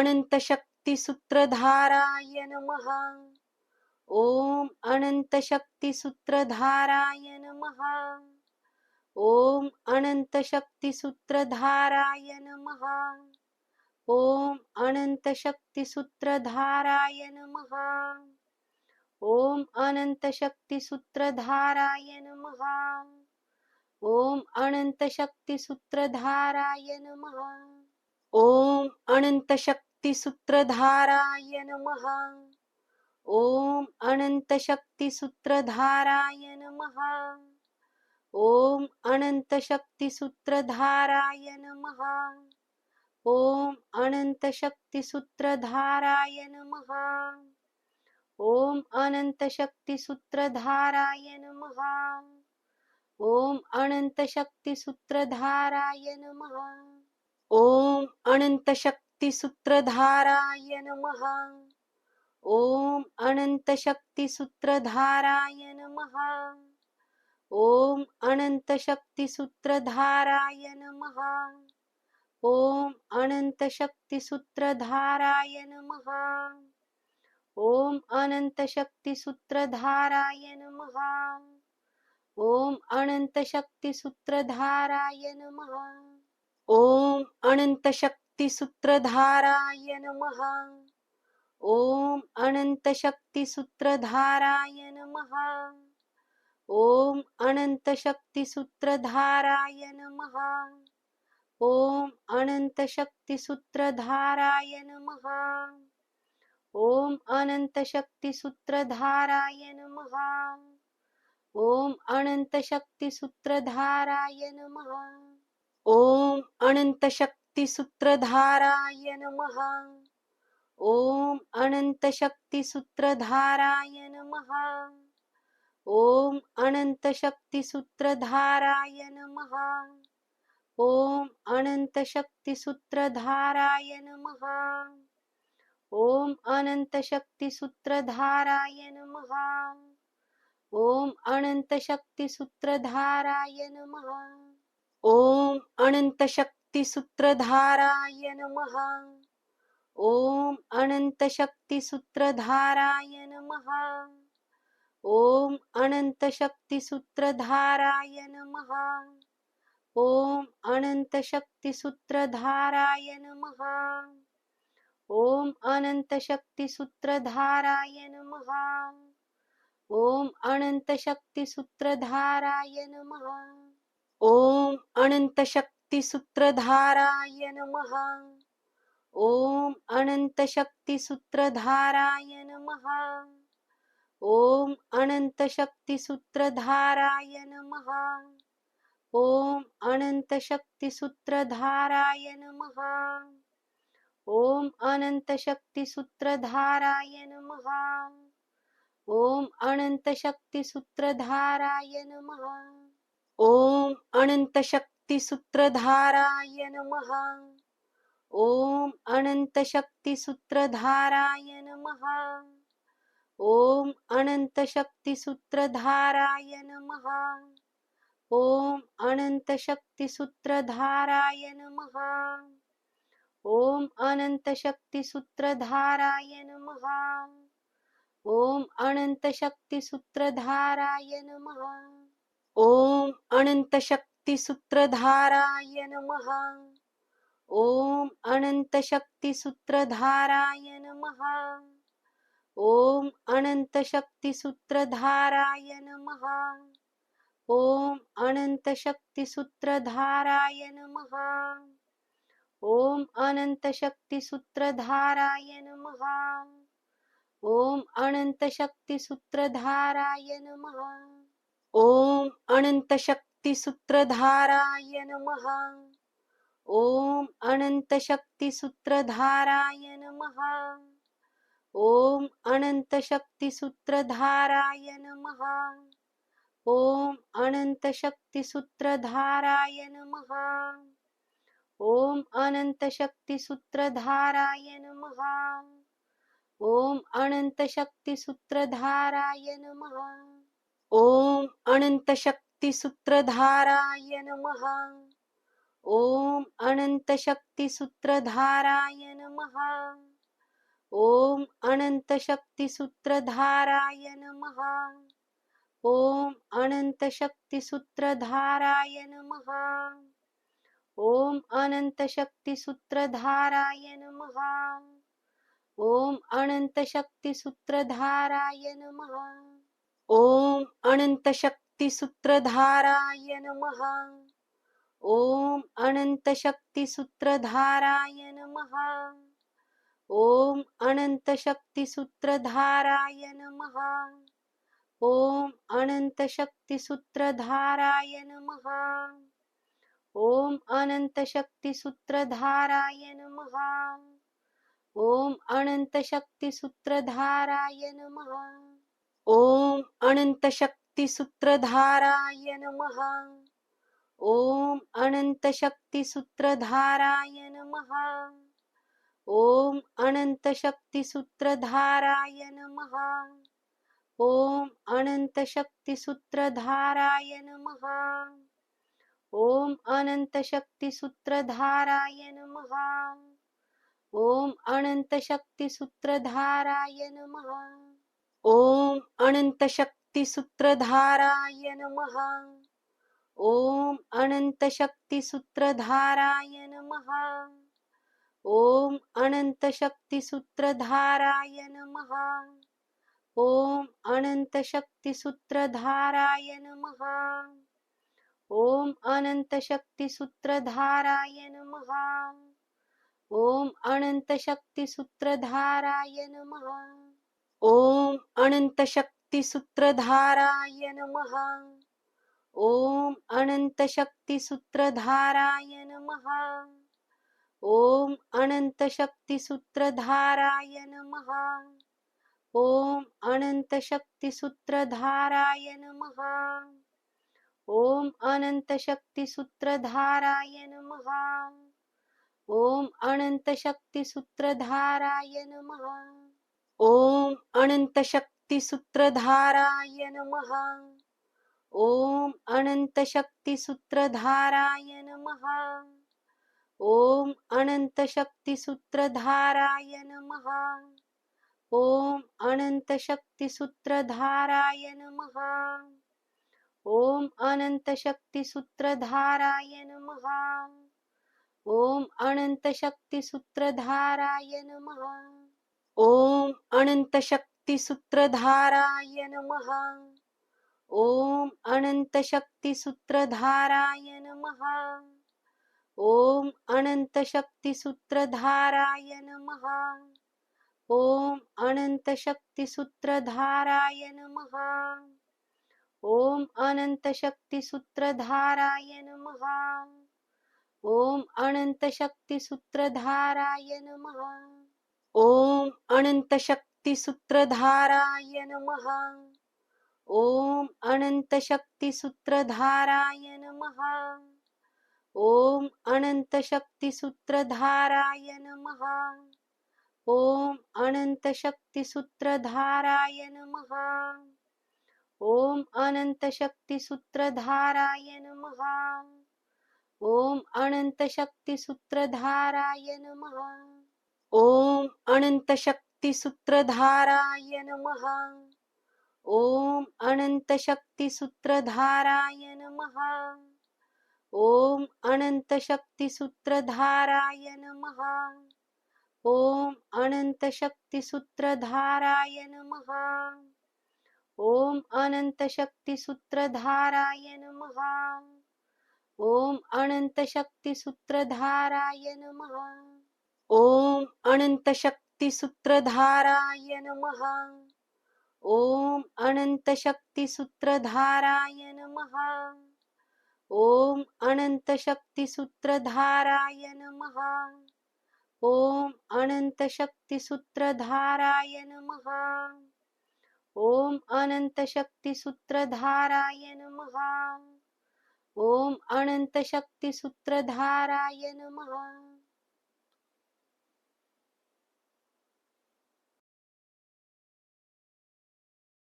अनंत शक्ति अनन्तशक्तिसूत्रधाराय नमः। ॐ अनन्तशक्तिसूत्रधाराय नमः। ॐ अनन्तशक्तिसूत्रधाराय नमः। ॐ अनन्तशक्तिसूत्रधाराय नमः। ॐ अनन्तशक्तिसूत्रधाराय नमः। ॐ अनन्तशक्तिसूत्रधाराय नमः। अनंत शक्ति शक्ति अनन्तशक्तिसूत्रधाराय नमः। ॐ अनन्तशक्तिसूत्रधाराय नमः। ॐ अनन्तशक्तिसूत्रधाराय नमः। ॐ अनन्तशक्तिसूत्रधाराय नमः। ॐ अनन्तशक्तिसूत्रधाराय नमः। ॐ अनन्तशक्तिसूत्रधाराय नमः। अनंत शक्ति अनन्तशक्तिसूत्रधाराय नमः ॐ अनन्तशक्तिसूत्रधाराय नमः ॐ अनन्तशक्तिसूत्रधाराय नमः ॐ अनन्तशक्तिसूत्रधाराय नमः ॐ अनन्तशक्तिसूत्रधाराय नमः ॐ अनन्तशक्तिसूत्रधाराय नमः ॐ अनन्तशक्ति शक्ति अनन्तशक्तिसूत्रधाराय नमः। ॐ अनन्तशक्तिसूत्रधाराय नमः। ॐ अनन्तशक्तिसूत्रधाराय नमः। ॐ अनन्तशक्तिसूत्रधाराय नमः। ॐ अनन्तशक्तिसूत्रधाराय नमः। ॐ अनन्तशक्तिसूत्रधाराय नमः। अनंत शक्ति अनन्तशक्तिसूत्रधाराय नमः। ॐ अनन्तशक्तिसूत्रधाराय नमः। ॐ अनन्तशक्तिसूत्रधाराय नमः। ॐ अनन्तशक्तिसूत्रधाराय नमः। ॐ अनन्तशक्तिसूत्रधाराय नमः। ॐ अनन्तशक्तिसूत्रधाराय नमः। ॐ शक्ति शक्तिसूत्रधाराय नमः. ॐ अनन्तशक्तिसूत्रधाराय नमः. ॐ अनन्तशक्तिसूत्रधाराय नमः. ॐ अनन्तशक्तिसूत्रधाराय नमः. ॐ अनन्तशक्तिसूत्रधाराय नमः. ॐ अनन्तशक्तिसूत्रधाराय नमः. ॐ अनन्तशक्ति अनन्तशक्तिसूत्रधाराय नमः। ॐ अनन्तशक्तिसूत्रधाराय नमः। ॐ अनन्तशक्तिसूत्रधाराय नमः। ॐ अनन्तशक्तिसूत्रधाराय नमः। ॐ अनन्तशक्तिसूत्रधाराय नमः। ॐ अनन्तशक्तिसूत्रधाराय नमः। ॐ अनन्तशक्ति शक्ति अनन्तशक्तिसूत्रधाराय नमः ॐ अनन्तशक्तिसूत्रधाराय नमः ॐ अनन्तशक्तिसूत्रधाराय नमः ॐ अनन्तशक्तिसूत्रधाराय नमः ॐ अनन्तशक्तिसूत्रधाराय नमः ॐ अनन्तशक्तिसूत्रधाराय नमः अनंत शक्ति शक्ति अनन्तशक्तिसूत्रधाराय नमः। ॐ अनन्तशक्तिसूत्रधाराय नमः। ॐ अनन्तशक्तिसूत्रधाराय नमः। ॐ अनन्तशक्तिसूत्रधाराय नमः। ॐ अनन्तशक्तिसूत्रधाराय नमः। ॐ अनन्तशक्तिसूत्रधाराय नमः। अनंत शक्ति शक्ति अनन्तशक्तिसूत्रधाराय नमः। ॐ अनन्तशक्तिसूत्रधाराय नमः। ॐ अनन्तशक्तिसूत्रधाराय नमः। ॐ अनन्तशक्तिसूत्रधाराय नमः। ॐ अनन्तशक्तिसूत्रधाराय नमः। ॐ अनन्तशक्तिसूत्रधाराय नमः। अनंत शक्ति शक्ती सूत्रधाराय नमः। ॐ अनन्तशक्तिसूत्रधाराय नमः। ॐ अनन्तशक्तिसूत्रधाराय नमः। ॐ अनन्तशक्तिसूत्रधाराय नमः। ॐ अनन्तशक्तिसूत्रधाराय नमः। ॐ अनन्तशक्तिसूत्रधाराय नमः। ॐ अनन्तशक्तिसूत्रधाराय नमः ॐ अनन्तशक्तिसूत्रधाराय नमः ॐ अनन्तशक्तिसूत्रधाराय नमः ॐ अनन्तशक्तिसूत्रधाराय नमः ॐ अनन्तशक्तिसूत्रधाराय नमः ॐ अनन्तशक्तिसूत्रधाराय नमः ॐ अनन्तशक्तिसूत्रधाराय नमः। ॐ अनन्तशक्तिसूत्रधाराय नमः। ॐ अनन्तशक्तिसूत्रधाराय नमः। ॐ अनन्तशक्तिसूत्रधाराय नमः। ॐ अनन्तशक्तिसूत्रधाराय नमः। ॐ अनन्तशक्तिसूत्रधाराय नमः। ॐ अनन्तशक्तिसूत्रधाराय नमः। ॐ अनन्तशक्तिसूत्रधाराय नमः। ॐ अनन्तशक्तिसूत्रधाराय नमः। ॐ अनन्तशक्तिसूत्रधाराय नमः। ॐ अनन्तशक्तिसूत्रधाराय नमः। ॐ अनन्तशक्तिसूत्रधाराय नमः। ॐ अनन्तशक्तिसूत्रधाराय नमः। ॐ अनन्तशक्तिसूत्रधाराय नमः। ॐ अनन्तशक्तिसूत्रधाराय नमः। ॐ अनन्तशक्तिसूत्रधाराय नमः। ॐ अनन्तशक्तिसूत्रधाराय नमः। ॐ अनन्तशक्तिसूत्रधाराय नमः। ॐ अनन्तशक्तिसूत्रधाराय नमः ॐ अनन्तशक्तिसूत्रधाराय नमः ॐ अनन्तशक्तिसूत्रधाराय नमः ॐ अनन्तशक्तिसूत्रधाराय नमः ॐ अनन्तशक्तिसूत्रधाराय नमः ॐ अनन्तशक्तिसूत्रधाराय नमः ॐ अनन्तशक्तिसूत्रधाराय नमः। ॐ अनन्तशक्तिसूत्रधाराय नमः। ॐ अनन्तशक्तिसूत्रधाराय नमः। ॐ अनन्तशक्तिसूत्रधाराय नमः। ॐ अनन्तशक्तिसूत्रधाराय नमः। ॐ अनन्तशक्तिसूत्रधाराय नमः। ॐ अनन्तशक्तिसूत्रधाराय नमः. ॐ अनन्तशक्तिसूत्रधाराय नमः. ॐ अनन्तशक्तिसूत्रधाराय नमः. ॐ अनन्तशक्तिसूत्रधाराय नमः. ॐ अनन्तशक्तिसूत्रधाराय नमः. ॐ अनन्तशक्तिसूत्रधाराय नमः. ॐ शक्तिसूत्रधाराय नमः. ॐ अनन्त शक्तिसूत्रधाराय नमः. ॐ अनन्त शक्तिसूत्रधाराय नमः. ॐ अनन्त नमः. ॐ अनन्त शक्तिसूत्रधाराय नमः. ॐ अनन्त शक्तिसूत्रधाराय नमः. ॐ अनन्त शक्ति अनन्तशक्तिसूत्रधाराय नमः ॐ अनन्तशक्तिसूत्रधाराय नमः ॐ अनन्तशक्तिसूत्रधाराय नमः ॐ अनन्तशक्तिसूत्रधाराय नमः ॐ अनन्तशक्तिसूत्रधाराय नमः ॐ अनन्तशक्तिसूत्रधाराय नमः